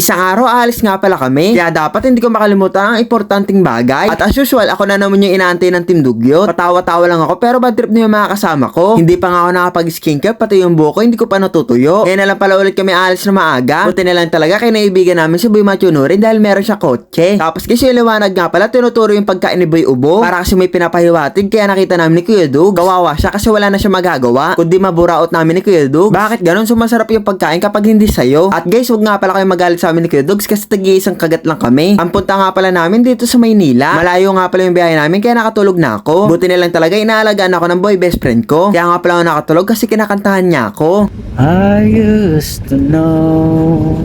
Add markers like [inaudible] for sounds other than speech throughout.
Isang araw, aalis nga pala kami. Kaya dapat hindi ko makalimutan ang importanteng bagay. At as usual, ako na naman yung inaantay ng Team Dugyot. Patawa-tawa lang ako pero bad trip na yung mga kasama ko. Hindi pa nga ako nakapag-skincare, pati yung buhok ko, hindi ko pa natutuyo. Ngayon na lang pala ulit kami aalis na maaga. Buti na lang talaga kay naibigan namin si Boy Machunurin dahil meron siya kotse. Tapos kasi yung liwanag nga pala, tinuturo yung pagkain ni Boy Ubo. Para kasi may pinapahiwatig, kaya nakita namin ni Kuya Dug. Gawawa siya kasi wala na siya magagawa. Kundi maburaot namin ni Kuya Dug. Bakit ganun? Sumasarap yung pagkain kapag hindi sa'yo. At guys, wag nga pala kayo magalit sa amin ni Kuya Dugs kasi tagi-isang kagat lang kami. Ang punta nga pala namin dito sa Maynila. Malayo nga pala yung biyahe namin kaya nakatulog na ako. Buti na lang talaga inaalagaan ako ng boy best friend ko. Kaya nga pala ako nakatulog kasi kinakantahan niya ako. I used to know.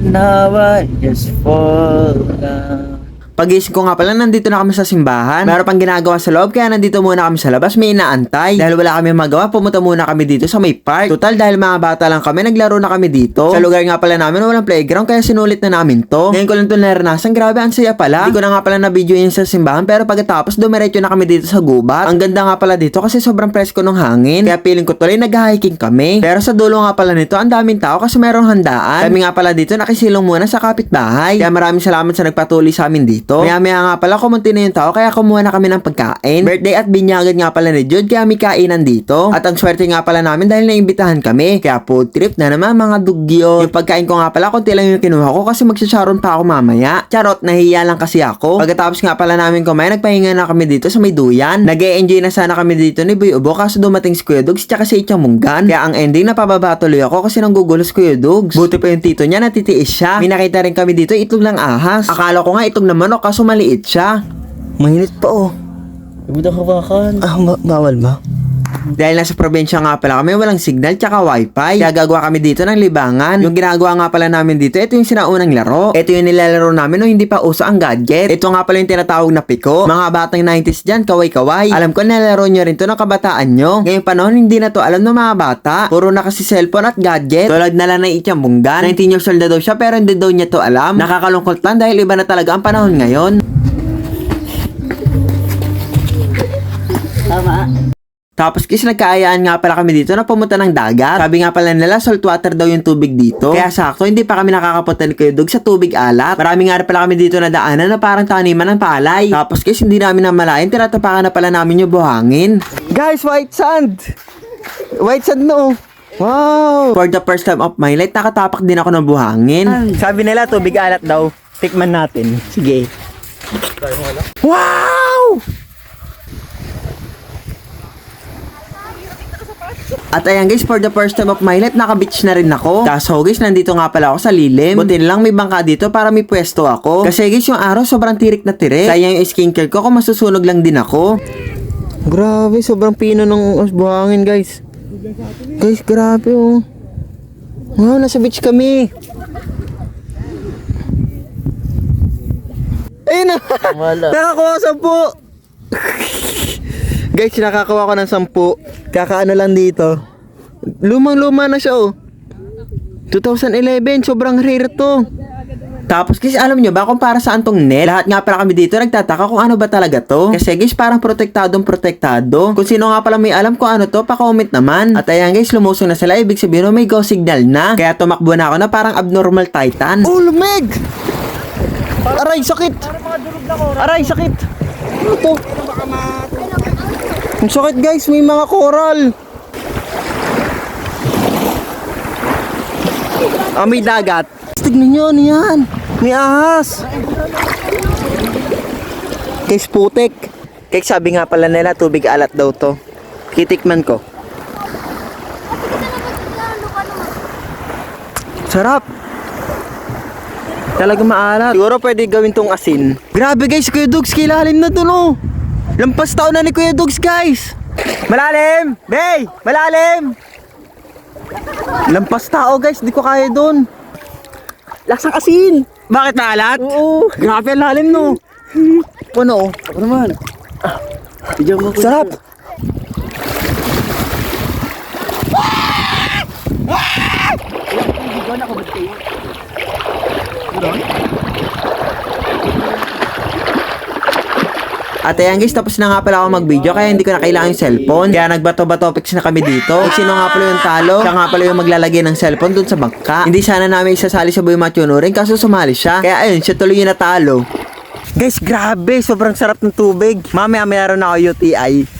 Now I just fall down. Pagising ko nga pala, nandito na kami sa simbahan. Meron pang ginagawa sa loob, kaya nandito muna kami sa labas, may inaantay. Dahil wala kami magawa, pumunta muna kami dito sa may park. Total, dahil mga bata lang kami, naglaro na kami dito. Sa lugar nga pala namin, walang playground, kaya sinulit na namin to. Ngayon ko lang ito naranasan, grabe, ang saya pala. Hindi ko na nga pala na video yun sa simbahan, pero pagkatapos, dumiretso na kami dito sa gubat. Ang ganda nga pala dito kasi sobrang presko ng hangin. Kaya feeling ko tuloy nag-hiking kami. Pero sa dulo nga pala nito, ang daming tao kasi merong handaan. Kami nga pala dito, nakisilong muna sa kapitbahay. Kaya maraming salamat sa nagpatuloy sa amin dito. Maya maya nga pala, kumunti na yung tao, kaya kumuha na kami ng pagkain. Birthday at binyagan nga pala ni Jude, kaya may kainan dito. At ang swerte nga pala namin dahil naimbitahan kami. Kaya food trip na naman mga dugyo. Yung pagkain ko nga pala, konti lang yung kinuha ko kasi magsasharon pa ako mamaya. Charot, nahiya lang kasi ako. Pagkatapos nga pala namin kumain, nagpahinga na kami dito sa may duyan. nag enjoy na sana kami dito ni Boy Ubo kaso dumating si Kuya Dugs tsaka si Ichang Munggan. Kaya ang ending napababa tuloy ako kasi nanggugulo si Kuya Dugs. Buti pa yung tito niya natitiis siya. May nakita rin kami dito itlog lang ahas. Akala ko nga itlog na manok kaso maliit siya. Mainit pa oh. Huwag mo hawakan. Ah, ba- bawal ba? Dahil nasa probinsya nga pala kami, walang signal tsaka wifi. Kaya gagawa kami dito ng libangan. Yung ginagawa nga pala namin dito, ito yung sinaunang laro. Ito yung nilalaro namin nung hindi pa uso ang gadget. Ito nga pala yung tinatawag na piko. Mga batang 90s dyan, kaway-kaway. Alam ko nalaro nyo rin to ng kabataan nyo. Ngayong panahon, hindi na to alam ng mga bata. Puro na kasi cellphone at gadget. Tulad na lang ng Ityambunggan. 19 years old na daw siya pero hindi daw niya to alam. Nakakalungkot lang dahil iba na talaga ang panahon ngayon. Tama. Tapos kasi nagkaayaan nga pala kami dito na pumunta ng dagat. Sabi nga pala nila saltwater daw yung tubig dito. Kaya sakto, hindi pa kami nakakapunta ni Kuya Dug sa tubig alat. Marami nga pala kami dito na daanan na parang taniman ng palay. Tapos kasi hindi namin namalayan, tinatapakan na pala namin yung buhangin. Guys, white sand! White sand no! Wow! For the first time of my life, nakatapak din ako ng buhangin. Sabi nila tubig alat daw. Tikman natin. Sige. Wow! At ayan guys, for the first time of my life, naka-beach na rin ako. Kaso guys, nandito nga pala ako sa lilim. Buti lang may bangka dito para may pwesto ako. Kasi guys, yung araw sobrang tirik na tirik. Sayang yung skincare ko kung masusunog lang din ako. Grabe, sobrang pino ng buhangin guys. Guys, grabe oh. Wow, nasa beach kami. Ayun na! Nakakuha sampu! Guys, nakakakuha ko ng sampu. Kakaano lang dito. Lumang-luma na siya oh. 2011, sobrang rare to. Tapos guys, alam nyo ba kung para saan tong net? Lahat nga pala kami dito nagtataka kung ano ba talaga to. Kasi guys, parang protektadong protektado. Kung sino nga pala may alam kung ano to, pa-comment naman. At ayan guys, lumusong na sila. Ibig sabihin, oh, may go signal na. Kaya tumakbo na ako na parang abnormal titan. Oh, lumeg! Aray, sakit! Aray, sakit! Ano to? Ang sakit guys, may mga coral. Ah, may dagat. Tignan nyo, ano yan? May ahas. Guys, putik. Kaya sabi nga pala nila, tubig alat daw to. Kitikman ko. Sarap. Talaga maalat. Siguro pwede gawin tong asin. Grabe guys, Kuya Dugs, kilalim na to no. Lampas taon na ni Kuya Dugs guys. Malalim! Bey! Malalim! Lampas tao guys, di ko kaya doon. Lasang asin! Bakit maalat? Oo. Grabe ang lalim no. [laughs] Ano? Bigyan mo ko. Sarap! At ayan guys, tapos na nga pala ako mag-video kaya hindi ko na kailangan yung cellphone. Kaya nagbato-bato pics na kami dito. Kung [laughs] sino nga pala yung talo, siya nga pala yung maglalagay ng cellphone dun sa bangka. Hindi sana namin isasali sa Boy Machuno rin kaso sumali siya. Kaya ayun, siya tuloy yung natalo. Guys, grabe. Sobrang sarap ng tubig. Mamaya mayroon na ako UTI.